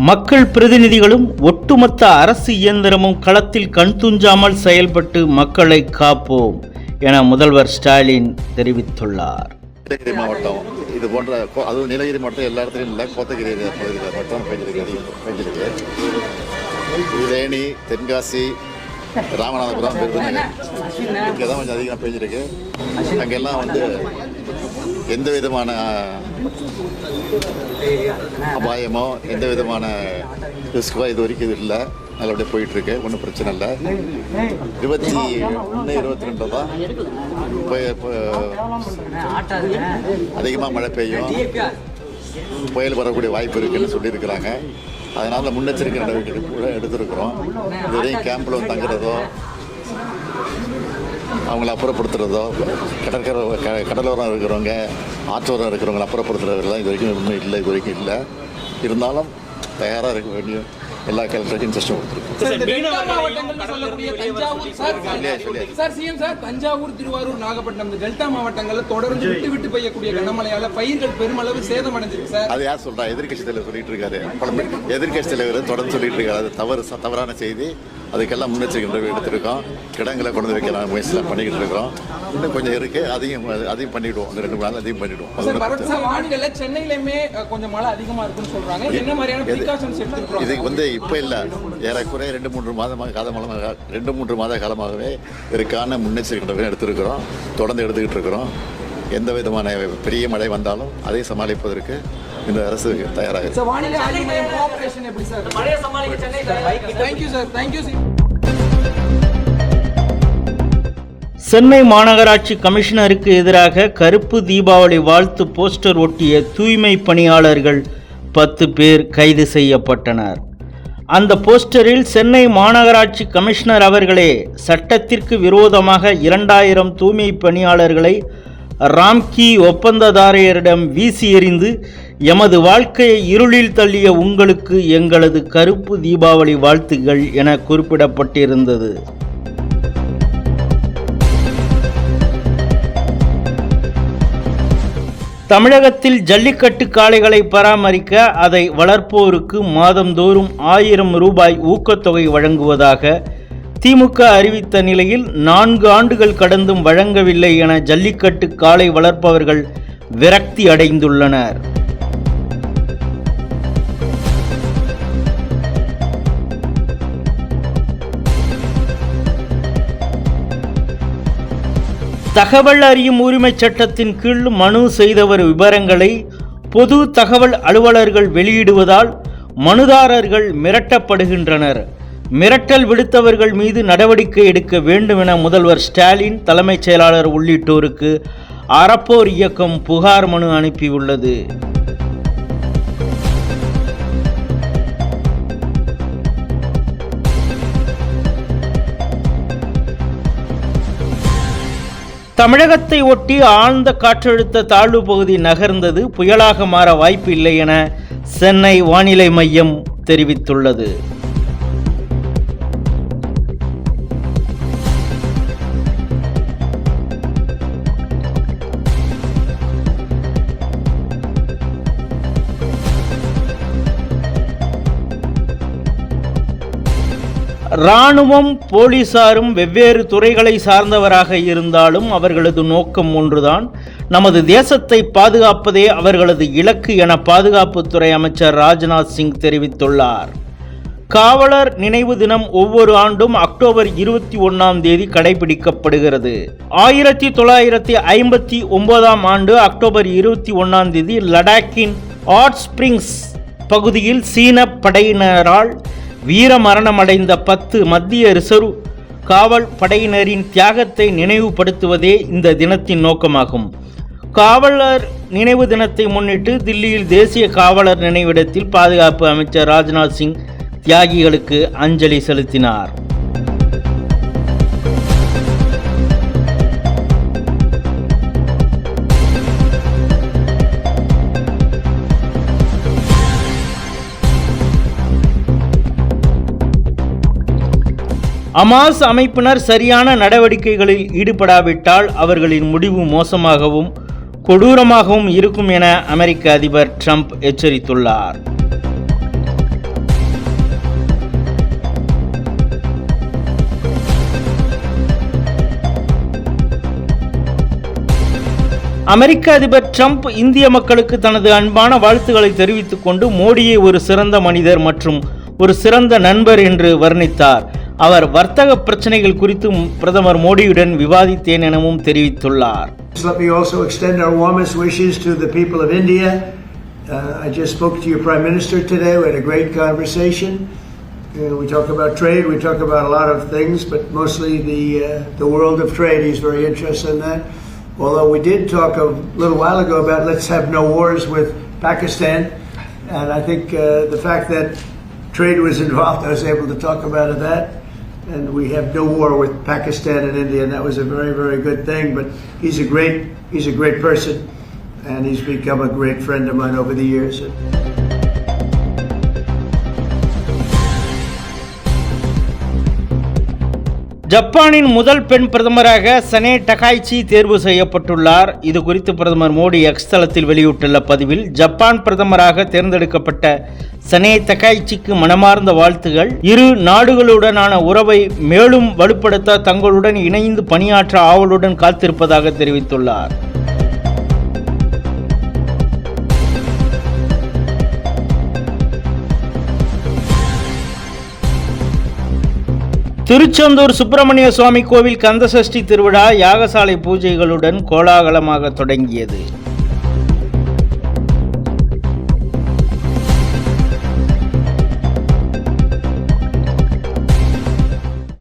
மக்கள் பிரதிநிதிகளும் ஒட்டுமொத்த அரசு இயந்திரமும் களத்தில் கண் துஞ்சாமல் செயல்பட்டு மக்களை காப்போம் என முதல்வர் ஸ்டாலின் தெரிவித்துள்ளார். நீலகிரி மாவட்டம் இது போன்ற அதுவும் நீலகிரி மாவட்டம் எல்லா இடத்துலையும் இல்லை கோத்தகிரி பகுதியில் மட்டும் பெஞ்சிருக்கு பெஞ்சிருக்கு தேனி தென்காசி ராமநாதபுரம் விருதுநகர் இங்கே தான் கொஞ்சம் அதிகமாக பெஞ்சிருக்கு அங்கெல்லாம் வந்து எந்த விதமான அபாயமோ எந்த விதமான ரிஸ்கோ இது வரைக்கும் இது இல்லை நல்லபடியாக போயிட்டுருக்கு. ஒன்றும் பிரச்சனை இல்லை. இருபத்தி ஒன்று இருபத்தி ரெண்டு தான். இப்போ அதிகமாக மழை பெய்யும். புயல் வரக்கூடிய வாய்ப்பு இருக்குன்னு சொல்லியிருக்கிறாங்க. அதனால் முன்னெச்சரிக்கை நடவடிக்கை கூட எடுத்திருக்கிறோம். இதுவரையும் கேம்பில் தங்குறதோ அவங்கள அப்புறப்படுத்துறதோ கடற்கரை க கடலோரம் இருக்கிறவங்க ஆற்றோரம் இருக்கிறவங்களை அப்புறப்படுத்துறதுலாம் இது வரைக்கும் ஒன்றும் இல்லை இது வரைக்கும் இல்லை. இருந்தாலும் தயாராக இருக்க வேண்டிய எல்லா கலெக்டருக்கும் இன்ட்ரெஸ்ட்டும் கொடுத்துருக்கோம். Sir, CM sir Thanjavur Thiruvarur Nagapattinam இந்த டெல்டா மாவட்டங்கள்ல தொடர்ந்து விட்டு விட்டு பெய்யக்கூடிய கனமழையால பயிர்கள் பெருமளவு சேதம் அடைஞ்சிருக்கு சார். அது யார் சொல்றா? எதிர்க்கட்சி தலைவர் சொல்லிட்டு இருக்காரு. எதிர்க்கட்சி தலைவர் தொடர்ந்து சொல்லிட்டு இருக்காரு. அது தவறு தவறான செய்தி. அதுக்கெல்லாம் முன்னெச்சரிக்கை எடுத்திருக்கோம். கிடங்களை கொண்டு வைக்க நான் முயற்சிலாம் பண்ணிக்கிட்டு இருக்கிறோம் இன்னும் கொஞ்சம் இருக்கு. அதையும் அதையும் பண்ணிவிடுவோம் இந்த ரெண்டு நாள் அதையும் வானிலையில சென்னையிலுமே கொஞ்சம் மழை அதிகமா இருக்குன்னு சொல்றாங்க. என்ன மாதிரியான இது வந்து இப்போ இல்லை. ஏறக்குறைய ரெண்டு மூன்று மாதமாக காலமாக ரெண்டு மூன்று மாத காலமாகவே இதற்கான முன்னெச்சரிக்கை நடவடிக்கை எடுத்திருக்கிறோம். தொடர்ந்து எடுத்துக்கிட்டு இருக்கிறோம். எந்த விதமான பெரிய மழை வந்தாலும் அதை சமாளிப்பதற்கு இந்த அரசு தயாராக இருக்கு. சென்னை மாநகராட்சி கமிஷனருக்கு எதிராக கருப்பு தீபாவளி வாழ்த்து போஸ்டர் ஒட்டிய தூய்மை பணியாளர்கள் பத்து பேர் கைது செய்யப்பட்டனர். அந்த போஸ்டரில் சென்னை மாநகராட்சி கமிஷனர் அவர்களே சட்டத்திற்கு விரோதமாக இரண்டாயிரம் தூய்மை பணியாளர்களை ராம்கி ஒப்பந்ததாரையரிடம் வீசி எறிந்து எமது வாழ்க்கையை இருளில் தள்ளிய உங்களுக்கு எங்களது கருப்பு தீபாவளி வாழ்த்துகள் என குறிப்பிடப்பட்டிருந்தது. தமிழகத்தில் ஜல்லிக்கட்டு காளைகளை பராமரிக்க அதை வளர்ப்போருக்கு மாதந்தோறும் ஆயிரம் ரூபாய் ஊக்கத்தொகை வழங்குவதாக திமுக அறிவித்த நிலையில் நான்கு ஆண்டுகள் கடந்தும் வழங்கவில்லை என ஜல்லிக்கட்டு காளை வளர்ப்பவர்கள் விரக்தி அடைந்துள்ளனர். தகவல் அறியும் உரிமைச் சட்டத்தின் கீழ் மனு செய்தவர் விவரங்களை பொது தகவல் அலுவலர்கள் வெளியிடுவதால் மனுதாரர்கள் மிரட்டப்படுகின்றனர். மிரட்டல் விடுத்தவர்கள் மீது நடவடிக்கை எடுக்க வேண்டும் என முதல்வர் ஸ்டாலின் தலைமைச் செயலாளர் உள்ளிட்டோருக்கு அறப்போர் இயக்கம் புகார் மனு அனுப்பியுள்ளது. தமிழகத்தை ஒட்டி ஆழ்ந்த காற்றழுத்த தாழ்வு பகுதி நகர்ந்தது. புயலாக மாற வாய்ப்பு இல்லை என சென்னை வானிலை மையம் தெரிவித்துள்ளது. இராணுவம் போலீசாரும் வெவ்வேறு துறைகளை சார்ந்தவராக இருந்தாலும் அவர்களது நோக்கம் ஒன்றுதான். நமது தேசத்தை பாதுகாப்பதே அவர்களது இலக்கு என பாதுகாப்புத்துறை அமைச்சர் ராஜ்நாத் சிங் தெரிவித்துள்ளார். காவலர் நினைவு தினம் ஒவ்வொரு ஆண்டும் அக்டோபர் இருபத்தி ஒன்றாம் தேதி கடைபிடிக்கப்படுகிறது. ஆயிரத்தி தொள்ளாயிரத்தி ஐம்பத்தி ஒன்பதாம் ஆண்டு அக்டோபர் இருபத்தி ஒன்றாம் தேதி லடாக்கின் ஹாட் ஸ்பிரிங்ஸ் பகுதியில் சீன படையினரால் வீரமரணமடைந்த பத்து மத்திய ரிசர்வ் காவல் படையினரின் தியாகத்தை நினைவுபடுத்துவதே இந்த தினத்தின் நோக்கமாகும். காவலர் நினைவு தினத்தை முன்னிட்டு தில்லியில் தேசிய காவலர் நினைவிடத்தில் பாதுகாப்பு அமைச்சர் ராஜ்நாத் சிங் தியாகிகளுக்கு அஞ்சலி செலுத்தினார். அமாஸ் அமைப்பினர் சரியான நடவடிக்கைகளில் ஈடுபடாவிட்டால் அவர்களின் முடிவு மோசமாகவும் கொடூரமாகவும் இருக்கும் என அமெரிக்க அதிபர் ட்ரம்ப் எச்சரித்துள்ளார். அமெரிக்க அதிபர் ட்ரம்ப் இந்திய மக்களுக்கு தனது அன்பான வாழ்த்துக்களை தெரிவித்துக் கொண்டு மோடியை ஒரு சிறந்த மனிதர் மற்றும் ஒரு சிறந்த நண்பர் என்று வர்ணித்தார். அவர் வர்த்தக பிரச்சனைகள் குறித்தும் பிரதமர் மோடியுடன் விவாதித்தேன் எனவும் தெரிவித்துள்ளார் Let me also extend our warmest wishes to the people of India. Uh, I just spoke to your Prime Minister today. We had a great conversation. You know, we talk about trade, we talk about a lot of things, but mostly the, uh, the world of trade. He's very interested in that. Although we did talk a little while ago about let's have no wars with Pakistan. And I think uh, the fact that trade was involved, I was able to talk about that. And we have no war with Pakistan and India, and that was a very, very good thing. But he's a great, he's a great person, and he's become a great friend of mine over the years. ஜப்பானின் முதல் பெண் பிரதமராக Sanae டகாய்ச்சி தேர்வு செய்யப்பட்டுள்ளார். இது குறித்து பிரதமர் Modi X தளத்தில் வெளியிட்டுள்ள பதிவில் ஜப்பான் பிரதமராக தேர்ந்தெடுக்கப்பட்ட சனே தகாய்ச்சிக்கு மனமார்ந்த வாழ்த்துகள். இரு நாடுகளுடனான உறவை மேலும் வலுப்படுத்த தங்களுடன் இணைந்து பணியாற்ற ஆவலுடன் காத்திருப்பதாக தெரிவித்துள்ளார். திருச்செந்தூர் சுப்பிரமணிய சுவாமி கோவில் கந்தசஷ்டி திருவிழா யாகசாலை பூஜைகளுடன் கோலாகலமாக தொடங்கியது.